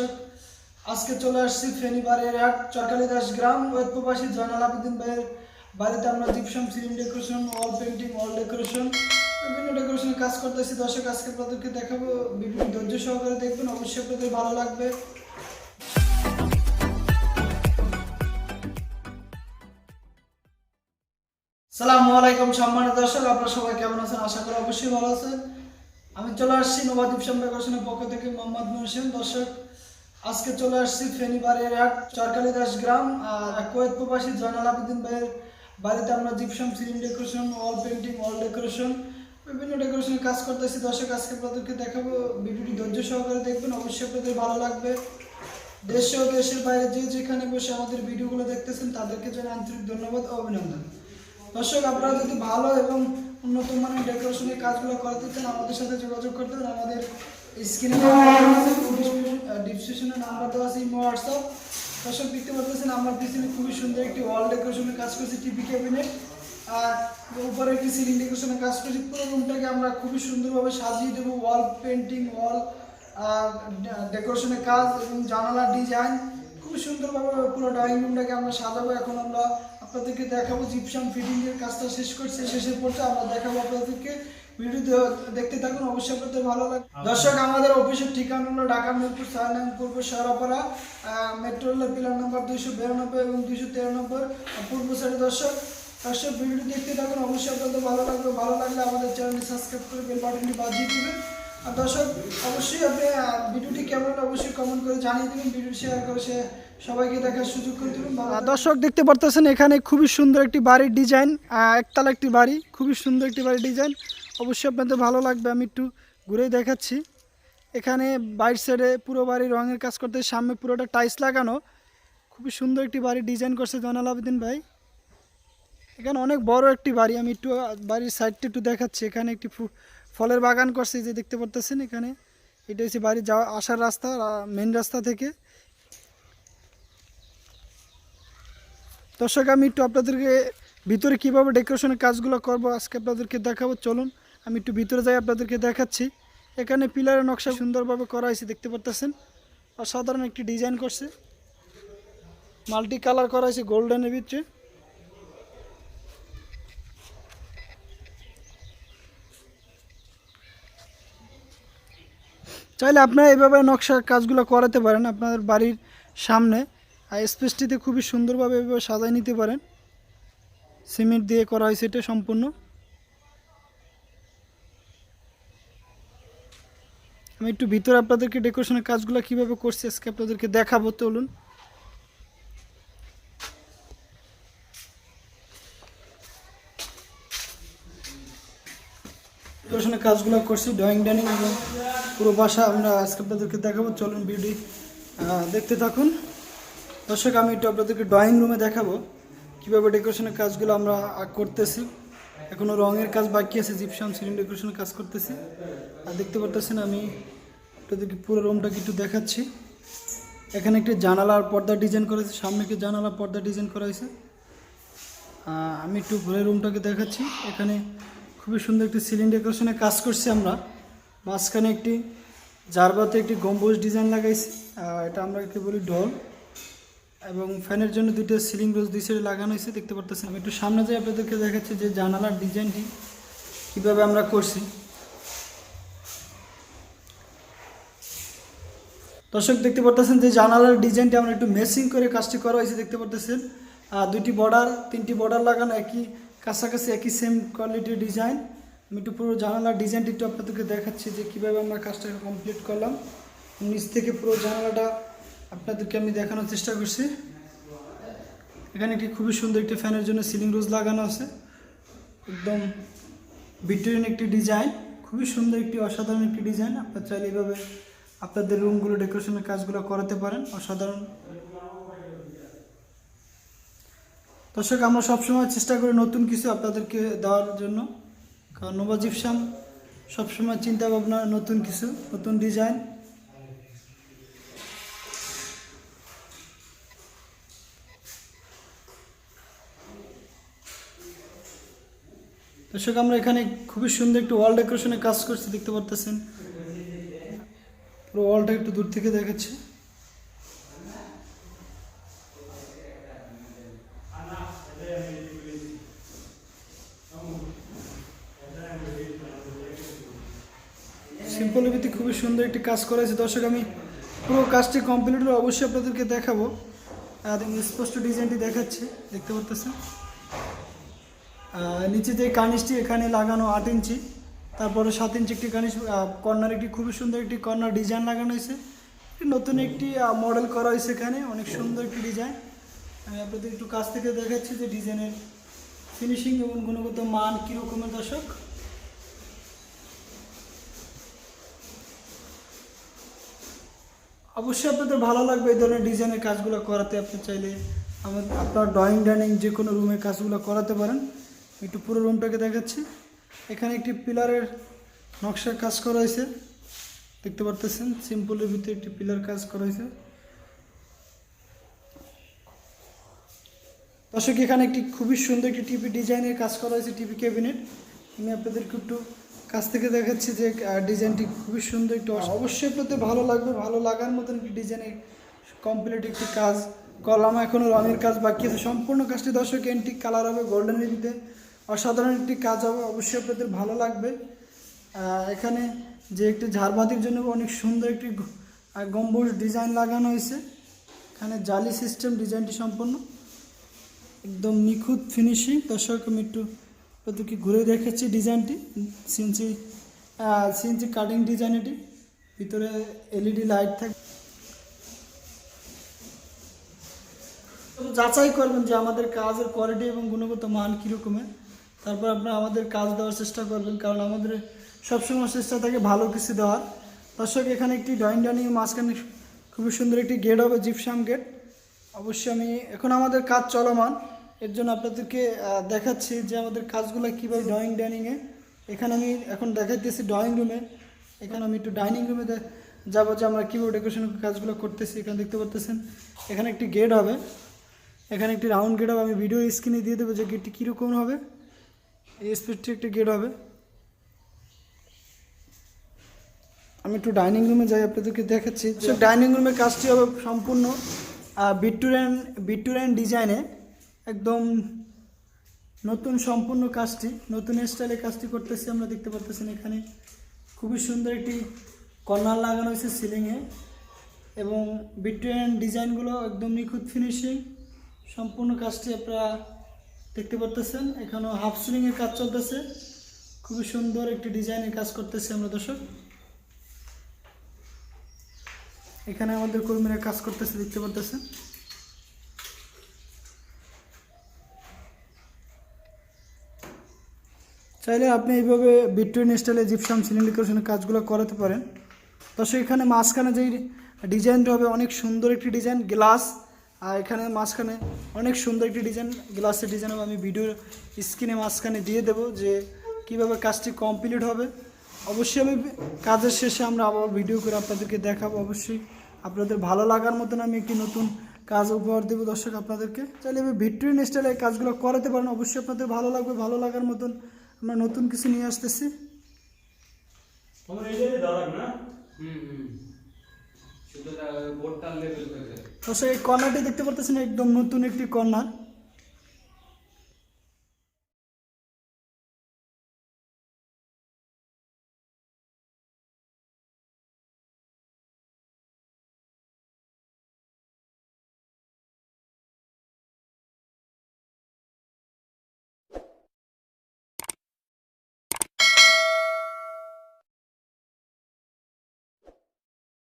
দর্শক আজকে চলে আসছি ফেনী বাড়ির হাট চরকালী দাস গ্রাম প্রবাসী জয়নাল আবেদিন ভাইয়ের বাড়িতে। আমরা gypsum ceiling decoration, wall painting wall decoration, বিভিন্ন ডেকোরেশনের কাজ করতেছি। দর্শক, আজকে আপনাদেরকে দেখাবো বিভিন্ন ধৈর্য সহকারে দেখবেন। অবশ্যই আপনাদের ভালো লাগবে। সালামু আলাইকুম সম্মানিত দর্শক, আপনারা সবাই কেমন আছেন? আশা করি অবশ্যই ভালো আছেন। আমি চলে আসছি শ্যাম ডেকোরেশনের পক্ষ থেকে, মোহাম্মদ মোহসেন। দর্শক আজকে চলে আসছি ফেনী বাড়ির হাট চরকালী দাস গ্রাম আর কোয়েত প্রবাসী জয়নাল আবেদিন ভাইয়ের বাড়িতে আমরা gypsum ceiling decoration wall painting wall decoration বিভিন্ন ডেকোরেশনের কাজ করতেছি। দর্শক, আজকে আপনাদেরকে দেখাবো। ভিডিওটি ধৈর্য সহকারে দেখবেন। অবশ্যই আপনাদের ভালো লাগবে। দেশ ও দেশের বাইরে যে যেখানে বসে আমাদের ভিডিওগুলো দেখতেছেন, তাদেরকে জানাই আন্তরিক ধন্যবাদ ও অভিনন্দন। দর্শক, আপনারা যদি ভালো এবং উন্নত মানের ডেকোরেশনের কাজগুলো করাতে চান আমাদের সাথে যোগাযোগ করতে আমাদের স্ক্রিনে খুবই সুন্দর একটি কাজ করছি টিভি আর উপরে একটি সিলিং কাজ পুরো রুমটাকে আমরা খুবই সাজিয়ে দেবো ওয়াল পেন্টিং ওয়াল ডেকোরেশনের কাজ এবং জানালা ডিজাইন খুব সুন্দরভাবে পুরো ড্রয়িং রুমটাকে আমরা সাজাবো। এখন আমরা আপনাদেরকে দেখাবো জিপসাম ফিটিং এর কাজটা শেষ করছে, শেষের পর্যায়ে আমরা দেখাবো আপনাদেরকে ভিডিও দেখতে থাকুন, অবশ্যই আপনাদের ভালো লাগবে দর্শক, আমাদের অফিসের ঠিকানা হলো ঢাকা মিরপুর নাম পূর্ব সরাপাড়া মেট্রো রেলের পিলার নম্বর দুইশো বিরানব্বই এবং দুইশো তিরানব্বই পূর্ব সাইডে দর্শক। দর্শক, ভিডিও দেখতে থাকুন, অবশ্যই আপনাদের ভালো লাগবে। ভালো লাগলে আমাদের চ্যানেলটি সাবস্ক্রাইব করে বেল বাটনটি বাজিয়ে দিবেন। আর দর্শক, অবশ্যই আপনি ভিডিওটি কেমন অবশ্যই কমেন্ট করে জানিয়ে দেবেন। ভিডিও শেয়ার করে সে সবাইকে দেখার সুযোগ করে দেবেন। দর্শক, দেখতে পারতেছেন এখানে খুবই সুন্দর একটি বাড়ির ডিজাইন একতলা একটি বাড়ি, খুবই সুন্দর একটি বাড়ির ডিজাইন অবশ্যই আপনাদের ভালো লাগবে, আমি একটু ঘুরেই দেখাচ্ছি। এখানে বাইর সাইডে পুরো বাড়ি রঙের কাজ করতে, সামনে পুরোটা টাইলস লাগানো। খুবই সুন্দর একটি বাড়ি ডিজাইন করছে জয়নাল আবেদিন ভাই। এখানে অনেক বড় একটি বাড়ি, আমি একটু বাড়ির সাইডটা একটু দেখাচ্ছি। এখানে একটি ফলের বাগান করছে যে দেখতে পারতেছেন এখানে। এটা হচ্ছে বাড়ি যাওয়া, আসার রাস্তা মেন রাস্তা থেকে। দর্শক, আমি একটু আপনাদেরকে ভিতরে কীভাবে ডেকোরেশনের কাজগুলো করব, আজকে আপনাদেরকে দেখাবো। চলুন আমি একটু ভিতরে যাই আপনাদেরকে দেখাচ্ছি। এখানে পিলারের নকশা সুন্দরভাবে করা হয়েছে, দেখতে পারতেছেন? অসাধারণ একটি ডিজাইন করছে। মাল্টি কালার করা হয়েছে গোল্ডেনের ভিতরে। চাইলে আপনারা এইভাবে নকশা কাজগুলো করাতে পারেন আপনাদের বাড়ির সামনে। আর স্পেসটিতে খুবই সুন্দরভাবে এভাবে সাজায় নিতে পারেন। সিমেন্ট দিয়ে করা হয়েছে এটা সম্পূর্ণ। আমি একটু ভিতরে আপনাদেরকে ডেকোরেশনের কাজগুলো কীভাবে করছি আজকে আপনাদেরকে দেখাবো, চলুন। ডেকোরেশনের কাজগুলো করছি, ড্রয়িং, ডাইনিং এবং পুরো বাসা আমরা আজকে আপনাদেরকে দেখাবো, চলুন ভিডিও দেখতে থাকুন। দর্শক, আমি একটু আপনাদেরকে ড্রয়িং রুমে দেখাবো, কীভাবে ডেকোরেশনের কাজগুলো আমরা করতেছি। এখনও রঙের কাজ বাকি আছে জিপসাম সিলিং ডেকোরেশনের কাজ করতেছি। আর দেখতে পারতেছেন আমি আপনাদেরকে পুরো রুমটাকে একটু দেখাচ্ছি। এখানে একটি জানালার পর্দা ডিজাইন করা হয়েছে, সামনে একটি জানালা পর্দা ডিজাইন করা হয়েছে। আমি একটু ঘুরে রুমটাকে দেখাচ্ছি। এখানে খুবই সুন্দর একটি সিলিং ডেকোরেশনের কাজ করছি আমরা। মাঝখানে একটি জারবাতে একটি গম্বুজ ডিজাইন লাগাইছি। এটা আমরা একে বলি ডল এবং ফ্যানের জন্য দুটো সিলিং রোজ দুই সাইডে লাগানো হয়েছে, দেখতে পারতেছেন। আমি একটু সামনে যাই, আপনাদেরকে দেখাচ্ছি যে জানালার ডিজাইনটি কীভাবে আমরা করছি। দর্শক, দেখতে পারতেছেন যে জানালার ডিজাইনটি আমরা একটু মেসিং করে কাজটি করা হয়েছে, দেখতে পারতেছেন। আর দুইটি বর্ডার তিনটি বর্ডার লাগানো, একই, কাছাকাছি একই সেম কোয়ালিটির ডিজাইন আমি একটু পুরো জানালার ডিজাইনটি একটু আপনাদেরকে দেখাচ্ছি যে কীভাবে আমরা কাজটাকে কমপ্লিট করলাম। নিচ থেকে পুরো জানালাটা আপনাদেরকে আমি দেখানোর চেষ্টা করছি। এখানে একটি খুবই সুন্দর একটি ফ্যানের জন্য সিলিং রোজ লাগানো আছে। একদম ভিক্টোরিয়ান একটি ডিজাইন, খুবই সুন্দর একটি অসাধারণ একটি ডিজাইন। আপনার চাইলে এভাবে আপনাদের রুমগুলো ডেকোরেশনের কাজগুলো করাতে পারেন, অসাধারণ। দর্শক, আমরা সবসময় চেষ্টা করি নতুন কিছু আপনাদেরকে দেওয়ার জন্য। কারণ নোভা জিপসাম সবসময় চিন্তা ভাবনা নতুন কিছু, নতুন ডিজাইন। দর্শক, আমরা এখানে খুবই সুন্দর একটু ওয়াল ডেকোরেশনে কাজ করছি, দেখতে পারতেছেন। পুরো ওয়ালটা একটু দূর থেকে দেখাচ্ছে। সিম্পল ভিত্তি খুবই সুন্দর একটি কাজ করেছে দর্শক, আমি পুরো কাজটি কমপ্লিট হলে অবশ্যই আপনাদেরকে দেখাবো। স্পষ্ট ডিজাইনটি দেখাচ্ছে, দেখতে পারতেছেন। নিচে যে কানিসটি এখানে লাগানো আট ইঞ্চি, তারপরে সাত ইঞ্চি একটি কানিস কর্নার একটি খুবই সুন্দর একটি কর্নার ডিজাইন লাগানো হয়েছে। নতুন একটি মডেল করা হয়েছে এখানে, অনেক সুন্দর একটি ডিজাইন। আমি আপনাদের একটু কাছ থেকে দেখাচ্ছি যে ডিজাইনের ফিনিশিং এবং গুণগত মান কীরকমের দর্শক। অবশ্যই আপনাদের ভালো লাগবে এই ধরনের ডিজাইনের কাজগুলো করাতে। আপনি চাইলে আমার আপনার ড্রয়িং ডাইনিং যে কোনো রুমের কাজগুলো করাতে পারেন। একটু পুরো রুমটাকে দেখাচ্ছি। এখানে একটি পিলারের নকশার কাজ করা হয়েছে। দেখতে পারতেছেন সিম্পলের ভিতরে একটি পিলার কাজ করা হয়েছে। দর্শক, এখানে একটি খুবই সুন্দর একটি টিভি ডিজাইনের কাজ করা হয়েছে টিভি ক্যাবিনেট আমি আপনাদেরকে একটু কাছ থেকে দেখাচ্ছি যে ডিজাইনটি খুবই সুন্দর একটু অবশ্যই আপনাদের ভালো লাগবে, ভালো লাগার মতন একটি ডিজাইনের কমপ্লিট একটি কাজ। কলাম এখনও রঙের কাজ বাকি আছে। সম্পূর্ণ কাজটি দর্শক এন্টিক কালার হবে গোল্ডেন রিভিতে অসাধারণ একটি কাজ হবে। অবশ্যই আপনাদের ভালো লাগবে। এখানে যে একটি ঝাড়বাতির জন্য অনেক সুন্দর একটি গম্বুজ ডিজাইন লাগানো হয়েছে। এখানে জালি সিস্টেম ডিজাইনটি সম্পূর্ণ একদম নিখুঁত ফিনিশিং। দর্শক, আমি একটু আপনাদেরকে ঘুরে দেখাচ্ছি ডিজাইনটি। সিএনসি সিএনসি কাটিং ডিজাইন এটি। ভিতরে এলইডি লাইট থাকে যাচাই করবেন যে আমাদের কাজের কোয়ালিটি এবং গুণগত মান কীরকমের। তারপর আপনারা আমাদের কাজ দেওয়ার চেষ্টা করবেন, কারণ আমাদের সবসময় চেষ্টা থাকে ভালো কিছু দেওয়ার। দর্শক, এখানে একটি ড্রয়িং ডাইনিং মাঝখানে খুবই সুন্দর একটি গেট হবে জিপসাম গেট অবশ্যই আমি, এখন আমাদের কাজ চলমান। এর জন্য আপনাদেরকে দেখাচ্ছি যে আমাদের কাজগুলো কীভাবে ড্রয়িং ডাইনিংয়ে এখানে আমি এখন দেখাইতেছি ড্রয়িং রুমে এখানে আমি একটু ডাইনিং রুমে যাব যে আমরা কীভাবে ডেকোরেশন কাজগুলো করতেছি, এখানে দেখতে পারতেছেন। এখানে একটি গেট হবে। এখানে একটি রাউন্ড গেট হবে, আমি ভিডিও স্ক্রিনে দিয়ে দেবো যে গেটটি কীরকম হবে। এই স্পিডটি একটি গেট হবে। আমি একটু ডাইনিং রুমে যাই আপনাদেরকে দেখাচ্ছি। সে ডাইনিং রুমের কাজটি হবে সম্পূর্ণ ভিক্টোরিয়ান ভিক্টোরিয়ান ডিজাইনে একদম নতুন সম্পূর্ণ কাজটি নতুন স্টাইলে কাজটি করতেছি আমরা দেখতে পারতেছেন এখানে। খুবই সুন্দর একটি কর্নার লাগানো হয়েছে সিলিংয়ে এবং ভিক্টোরিয়ান ডিজাইনগুলো একদম নিখুঁত ফিনিশিং সম্পূর্ণ কাজটি আপনারা দেখতে পারতেছেন, এখানেও হাফ সিলিংয়ের কাজ চলতেছে। খুবই সুন্দর একটি ডিজাইনের কাজ করতেছি আমরা দর্শক। এখানে আমাদের কর্মীরা কাজ করতেছে, দেখতে পারতেছেন। চাইলে আপনি এইভাবে বিটুইন স্টাইলে জিপসাম সিলিং ডেকোরেশনের কাজগুলো করাতে পারেন। দর্শক, এখানে মাঝখানে যেই ডিজাইনটা হবে, অনেক সুন্দর একটি ডিজাইন গ্লাস আর এখানে মাঝখানে অনেক সুন্দর একটি ডিজাইন গ্লাসের ডিজাইন হবে আমি ভিডিওর স্ক্রিনে মাঝখানে দিয়ে দেবো যে কীভাবে কাজটি কমপ্লিট হবে। অবশ্যই আমি কাজের শেষে আমরা আবার ভিডিও করে আপনাদেরকে দেখাবো। অবশ্যই আপনাদের ভালো লাগার মতন আমি একটি নতুন কাজ উপহার দেবো দর্শক আপনাদেরকে। চাইলে আমি ভিক্টোরিয়ান স্টাইলে এই কাজগুলো করাতে পারেন। অবশ্যই আপনাদের ভালো লাগবে ভালো লাগার মতন আমরা নতুন কিছু নিয়ে আসতেছি। তোমার সেই কর্নারটি দেখতে পারতেছেন একদম নতুন একটি কর্নার।